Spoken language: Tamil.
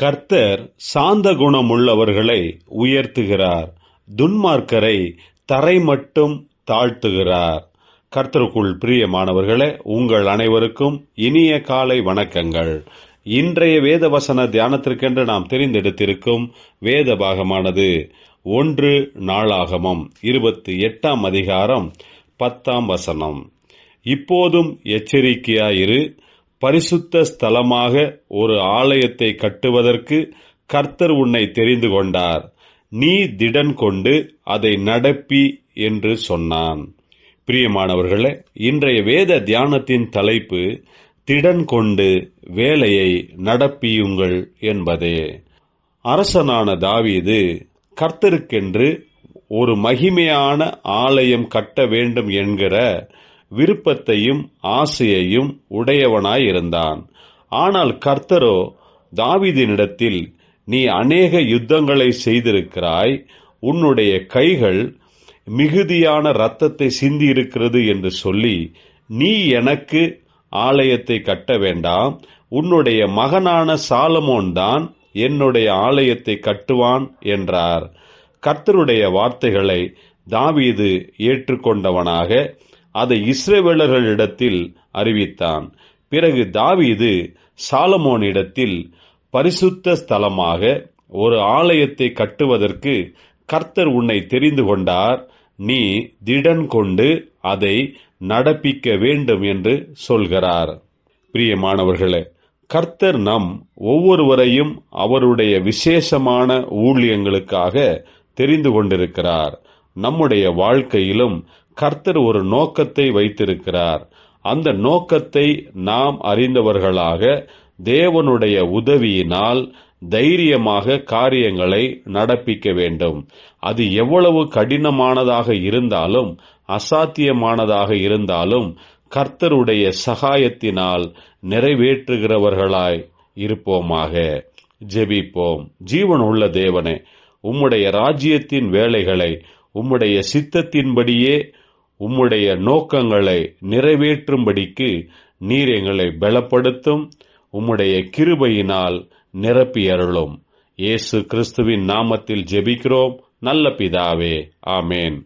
கர்த்தர் சாந்த குணமுள்ளவர்களை உயர்த்துகிறார். துன்மார்க்கரை தரை மட்டும் தாழ்த்துகிறார். கர்த்தருக்குள் பிரியமானவர்களே உங்கள் அனைவருக்கும் இனிய காலை வணக்கங்கள். இன்றைய வேத வசன தியானத்திற்கென்று நாம் தெரிந்தெடுத்திருக்கும் வேத பாகமானது ஒன்று நாளாகமம் இருபத்தி எட்டாம் அதிகாரம் பத்தாம் வசனம். இப்போதும் எச்சரிக்கையாயிரு பரிசுத்த ஸ்தலமாக ஒரு ஆலயத்தை கட்டுவதற்கு கர்த்தர் உன்னை தெரிந்து கொண்டார். நீ திடன் கொண்டு அதை நடப்பி என்று சொன்னான். பிரியமானவர்களே இன்றைய வேத தியானத்தின் தலைப்பு திடன் கொண்டு வேலையை நடப்பியுங்கள் என்பதே. அரசனான தாவீது கர்த்தருக்கென்று ஒரு மகிமையான ஆலயம் கட்ட வேண்டும் என்கிற விருப்பத்தையும் ஆசையையும் உடையவனாயிருந்தான். ஆனால் கர்த்தரோ தாவிதினிடத்தில் நீ அநேக யுத்தங்களை செய்திருக்கிறாய். உன்னுடைய கைகள் மிகுதியான இரத்தத்தை சிந்தியிருக்கிறது என்று சொல்லி நீ எனக்கு ஆலயத்தை கட்ட வேண்டாம். உன்னுடைய மகனான சாலமோன் தான் என்னுடைய ஆலயத்தை கட்டுவான் என்றார். கர்த்தருடைய வார்த்தைகளை தாவீது ஏற்றுக்கொண்டவனாக அதை இஸ்ரேவேலர்களிடத்தில் அறிவித்தான். பிறகு தாவீது சாலமோனிடத்தில் பரிசுத்த ஸ்தலமாக ஒரு ஆலயத்தை கட்டுவதற்கு கர்த்தர் உன்னை தெரிந்து கொண்டார். நீ திடன் கொண்டு அதை நடப்பிக்க வேண்டும் என்று சொல்கிறார். பிரியமானவர்களே கர்த்தர் நம் ஒவ்வொருவரையும் அவருடைய விசேஷமான ஊழியங்களுக்காக தெரிந்து கொண்டிருக்கிறார். நம்முடைய வாழ்க்கையிலும் கர்த்தர் ஒரு நோக்கத்தை வைத்திருக்கிறார். அந்த நோக்கத்தை நாம் அறிந்தவர்களாக தேவனுடைய உதவியினால் தைரியமாக காரியங்களை நடப்பிக்க வேண்டும். அது எவ்வளவு கடினமானதாக இருந்தாலும் அசாத்தியமானதாக இருந்தாலும் கர்த்தருடைய சகாயத்தினால் நிறைவேற்றுகிறவர்களாய் இருப்போமாக. ஜெபிப்போம். ஜீவன் உள்ள தேவனே உம்முடைய ராஜ்யத்தின் வேலைகளை உம்முடைய சித்தத்தின்படியே உம்முடைய நோக்கங்களை நிறைவேற்றும்படிக்கு நீர் எங்களை பலப்படுத்தும் உம்முடைய கிருபையினால் நிரப்பியருளும். இயேசு கிறிஸ்துவின் நாமத்தில் ஜெபிக்கிறோம். நல்ல பிதாவே ஆமேன்.